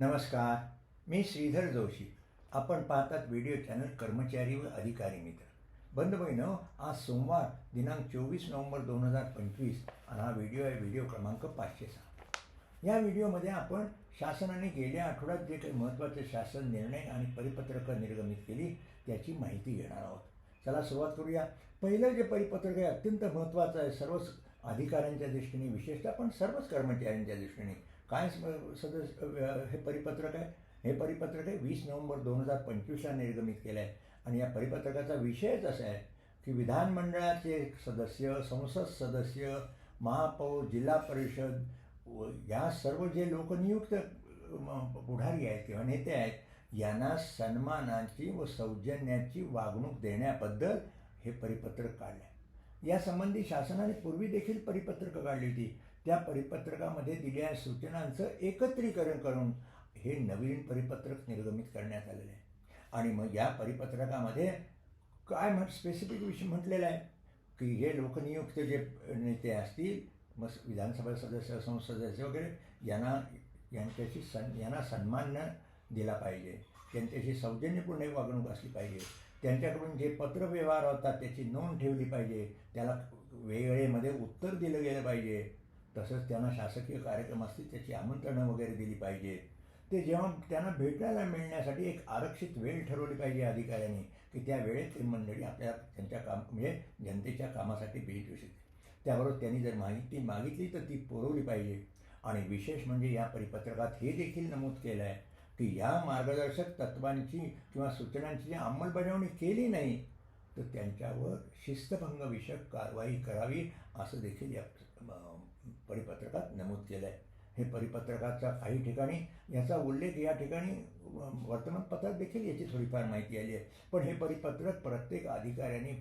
नमस्कार मी श्रीधर जोशी. आपण पाहतात व्हिडिओ चॅनल कर्मचारी व अधिकारी मित्र. बंद बहिणं आज सोमवार दिनांक चोवीस नोव्हेंबर दोन हजार पंचवीस आणि हा व्हिडिओ आहे व्हिडिओ क्रमांक पाचशे सहा. या व्हिडिओमध्ये आपण शासनाने गेल्या आठवड्यात जे काही महत्त्वाचे शासन निर्णय आणि परिपत्रकं निर्गमित केली त्याची माहिती घेणार आहोत. चला सुरुवात करूया. पहिलं जे परिपत्रक आहे अत्यंत महत्त्वाचं आहे. सर्वच अधिकाऱ्यांच्या दृष्टीने विशेषतः पण सर्वच कर्मचाऱ्यांच्या दृष्टीने काय सदस्य हे परिपत्रक आहे? हे परिपत्रक आहे वीस नोव्हेंबर दोन हजार पंचवीसला निर्गमित केलं आहे आणि या परिपत्रकाचा विषयच असा आहे की विधानमंडळाचे सदस्य संसद सदस्य महापौर जिल्हा परिषद व या सर्व जे लोकनियुक्त पुढारी आहेत किंवा नेते आहेत यांना सन्मानाची व सौजन्याची वागणूक देण्याबद्दल हे परिपत्रक काढलं आहे यासंबंधी शासनाने पूर्वी देखील परिपत्रकं काढली होती. त्या परिपत्रकामध्ये दिलेल्या सूचनांचं एकत्रीकरण करून हे नवीन परिपत्रक निर्गमित करण्यात आलेलं आहे. आणि मग या परिपत्रकामध्ये काय म्हण स्पेसिफिक विषय म्हटलेलं आहे? की हे लोकनियुक्त जे नेते असतील मग विधानसभा सदस्य संसद सदस्य वगैरे यांना यांच्याशी सन् यांना सन्मान दिला पाहिजे. त्यांच्याशी सौजन्यपूर्ण वागणूक असली पाहिजे. त्यांच्याकडून जे पत्रव्यवहार होतात त्याची नोंद ठेवली पाहिजे. त्याला वेळेमध्ये उत्तर दिलं गेलं पाहिजे. तसंच त्यांना शासकीय कार्यक्रम असतील त्याची आमंत्रणं वगैरे दिली पाहिजे. ते जेव्हा त्यांना भेटायला मिळण्यासाठी एक आरक्षित वेळ ठरवली पाहिजे अधिकाऱ्यांनी की त्या वेळेत ती मंडळी आपल्या त्यांच्या काम म्हणजे जनतेच्या कामासाठी भेट देऊ शकते त्याबरोबर त्यांनी जर माहिती मागितली तर ती पुरवली पाहिजे. आणि विशेष म्हणजे या परिपत्रकात हे देखील नमूद केलं आहे की या मार्गदर्शक तत्वांची किंवा सूचनांची जी अंमलबजावणी केली नाही तर त्यांच्यावर शिस्तभंगविषयक कारवाई करावी असं देखील या परिपत्रकात नमूद केलं आहे हे परिपत्रकाचा काही ठिकाणी याचा उल्लेख या ठिकाणी वर्तमानपत्रात देखील याची थोडीफार माहिती आली आहे. पण हे परिपत्रक प्रत्येक अधिकाऱ्याने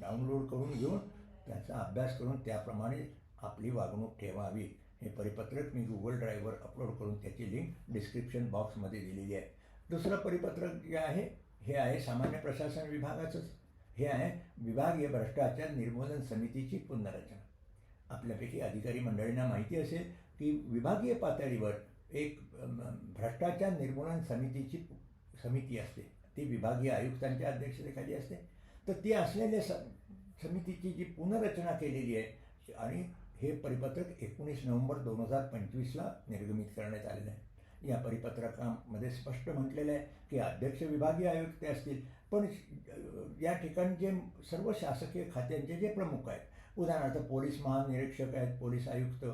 डाउनलोड करून घेऊन त्याचा अभ्यास करून त्याप्रमाणे आपली वागणूक ठेवावी. हे परिपत्रक मी गुगल ड्राईव्हवर अपलोड करून त्याची लिंक डिस्क्रिप्शन बॉक्समध्ये दिलेली आहे. दुसरं परिपत्रक जे आहे हे आहे सामान्य प्रशासन विभागाचंच. हे आहे विभागीय भ्रष्टाचार निर्मूलन समितीची पुनर्रचना. आपल्यापैकी अधिकारी मंडळींना माहिती असेल की विभागीय पातळीवर एक भ्रष्टाचार निर्मूलन समितीची समिती असते. ती विभागीय आयुक्तांच्या अध्यक्षतेखाली असते. तर ती असलेल्या स समितीची जी पुनर्रचना केलेली आहे आणि हे परिपत्रक एकोणीस नोव्हेंबर दोन हजार पंचवीसला निर्गमित करण्यात आलेलं आहे. या परिपत्रकामध्ये स्पष्ट म्हटलेलं आहे की अध्यक्ष विभागीय आयुक्त असतील पण या ठिकाणी जे सर्व शासकीय खात्यांचे जे प्रमुख आहेत उदाहरणार्थ पोलीस महानिरीक्षक आहेत पोलीस आयुक्त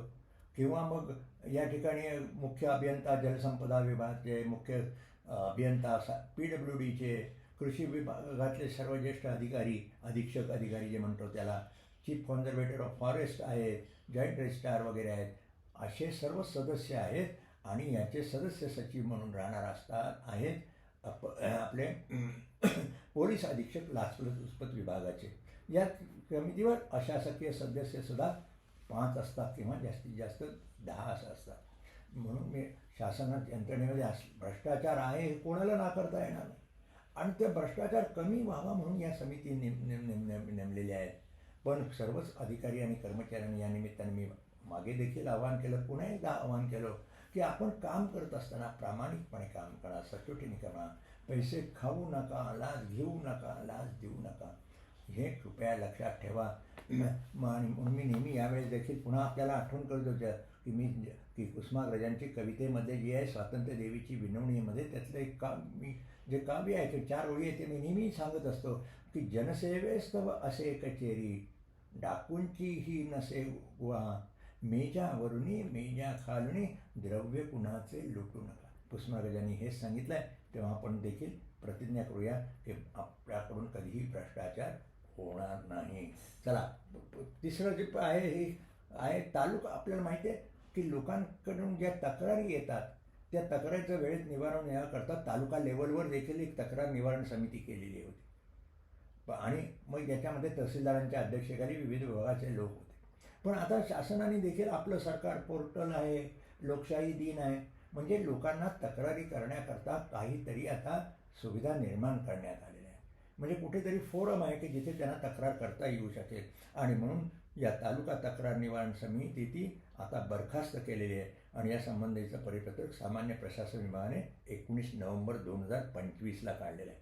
किंवा मग या ठिकाणी मुख्य अभियंता जलसंपदा विभागाचे मुख्य अभियंता सा पी डब्ल्यू डीचे कृषी विभागातले सर्व ज्येष्ठ अधिकारी अधीक्षक अधिकारी जे म्हणतो त्याला चीफ कॉन्झर्वेटर ऑफ फॉरेस्ट आहेत जॉईंट रजिस्ट्रार वगैरे आहेत असे सर्व सदस्य आहेत आणि याचे सदस्य सचिव म्हणून राहणार असतात आहेत अप आपले पोलीस अधीक्षक लाचलुचपत विभागाचे. या समितीवर अशासकीय सदस्यसुद्धा पाच असतात किंवा जास्तीत जास्त दहा असं असतात. म्हणून मी शासनात यंत्रणेमध्ये अस भ्रष्टाचार आहे हे कोणाला नाकारता येणार नाही. आणि ते भ्रष्टाचार कमी व्हावा म्हणून या समिती नेम नेम नेम नेम नेमलेल्या आहेत. पण सर्वच अधिकारी आणि कर्मचाऱ्यांनी या निमित्ताने मी मागे देखील आवाहन केलं पुन्हा एकदा आवाहन केलं की आपण काम करत असताना प्रामाणिकपणे काम करा सचोटीने करा पैसे खाऊ नका लाच घेऊ नका लाच देऊ नका. हे कृपया लक्षात ठेवा. आणि म्हणून मी नेहमी यावेळेस देखील पुन्हा आपल्याला आठवण करतो की मी की कुसुमाग्रजांची कवितेमध्ये जी आहे स्वातंत्र्य देवीची विनवणीमध्ये त्यातलं एक काम मी जे काव्य आहे ते चार ओळी आहे ते मी नेहमी सांगत असतो की जनसेवेस्तव असे कचेरी डाकूंची ही नसे वा मेजावरुनी मेजा खालुणी द्रव्य कुणाचे लुटू नका. कुसुमाग्रजांनी हेच सांगितलं आहे तेव्हा आपण देखील प्रतिज्ञा करूया की आपल्याकडून कधीही भ्रष्टाचार होणार नाही. चला तिसरं जे आहे हे आहे तालुका आपल्याला माहिती आहे की लोकांकडून ज्या तक्रारी येतात त्या तक्रारीचं वेळेत निवारण याकरता तालुका लेवलवर देखील एक तक्रार निवारण समिती केलेली होती. आणि मग याच्यामध्ये तहसीलदारांच्या अध्यक्षतेखाली विविध विभागाचे लोक होते. पण आता शासनाने देखील आपलं सरकार पोर्टल आहे लोकशाही दिन आहे म्हणजे लोकांना तक्रारी करण्याकरता काहीतरी आता सुविधा निर्माण करण्यात आलेल्या आहे म्हणजे कुठेतरी फोरम आहे की जिथे त्यांना तक्रार करता येऊ शकेल. आणि म्हणून या तालुका तक्रार निवारण समिती ती आता बरखास्त केलेली आहे. आणि या संबंधीचं परिपत्रक सामान्य प्रशासन विभागाने एकोणीस नोव्हेंबर दोन हजार पंचवीसला काढलेलं आहे.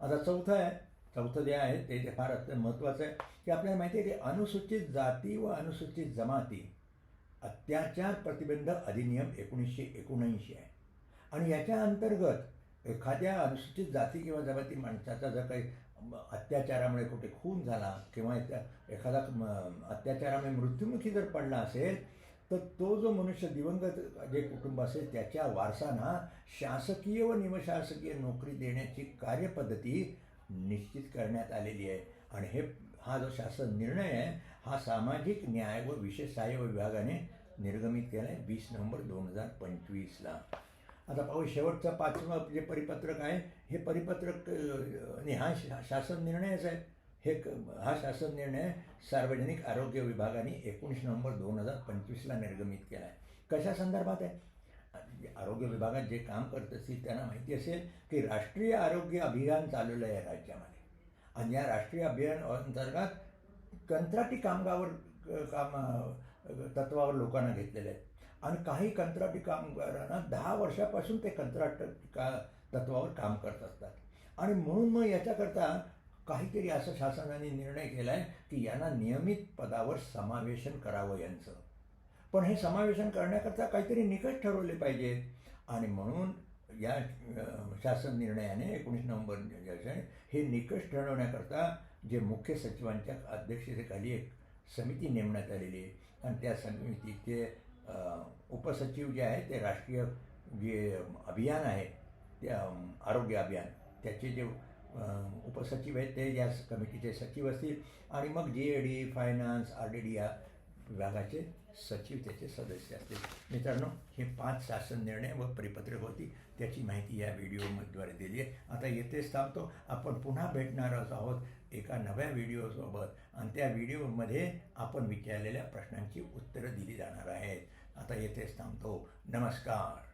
आता चौथं आहे चौथं जे आहे ते फार अत्यंत महत्त्वाचं आहे की आपल्याला माहिती आहे की अनुसूचित जाती व अनुसूचित जमाती अत्याचार प्रतिबंध अधिनियम एकोणीसशे एकोणऐंशी आहे. आणि याच्या अंतर्गत एखाद्या अनुसूचित जाती किंवा जमाती माणसाचा जर काही अत्याचारामुळे कुठे खून झाला किंवा त्या- एखादा अत्याचारामुळे मृत्युमुखी जर पडला असेल तर तो जो मनुष्य दिवंगत जे कुटुंब असेल त्याच्या वारसांना शासकीय व निमशासकीय नोकरी देण्याची कार्यपद्धती निश्चित करण्यात आलेली आहे. आणि हे हा जो शासन निर्णय आहे हा सामाजिक न्याय व विशेष सहाय्य विभागाने निर्गमित केला आहे वीस नोव्हेंबर दोन हजार पंचवीसला. आता पाहू शेवटचं पाचवं जे परिपत्रक आहे हे परिपत्रक आणि हा शासन निर्णयच आहे. हे क- हा शासन निर्णय सार्वजनिक आरोग्य विभागाने एकोणीस नोव्हेंबर दोन हजार पंचवीसला निर्गमित केला आहे कशा संदर्भात आहे? म्हणजे आरोग्य विभागात जे काम करत असतील त्यांना माहिती असेल की राष्ट्रीय आरोग्य अभियान चालवलं आहे राज्यामध्ये. आणि या राष्ट्रीय अभियान अंतर्गत कंत्राटी कामगावर काम तत्वावर लोकांना घेतलेले आहेत आणि काही कंत्राटी कामगारांना दहा वर्षापासून ते कंत्राट का तत्वावर काम करत असतात. आणि म्हणून मग याच्याकरता काहीतरी असं शासनाने निर्णय केला आहे की यांना नियमित पदावर समावेशन करावं यांचं. पण हे समावेशन करण्याकरता काहीतरी निकष ठरवले पाहिजेत. आणि म्हणून या शासन निर्णयाने एकोणीस नोव्हेंबर हे निकष ठरवण्याकरता जे मुख्य सचिवांच्या अध्यक्षतेखाली एक समिती नेमण्यात आलेली आहे. आणि त्या समितीचे उपसचिव जे आहे ते राष्ट्रीय जे अभियान आहे त्या आरोग्य अभियान त्याचे जे उपसचिव आहेत ते या कमिटीचे सचिव असतील. आणि मग G A D finance R D D या विभागाचे सचिव त्याचे सदस्य असतील. मित्रांनो हे पाच शासन निर्णय व परिपत्रक होती. त्याची माहिती या व्हिडिओद्वारे दिली आहे. आता येथेच थांबतो. आपण पुन्हा भेटणार आहोत एका नव्या व्हिडिओसोबत. आणि त्या व्हिडिओमध्ये आपण विचारलेल्या प्रश्नांची उत्तरं दिली जाणार आहेत. आता येथेच थांबतो. नमस्कार.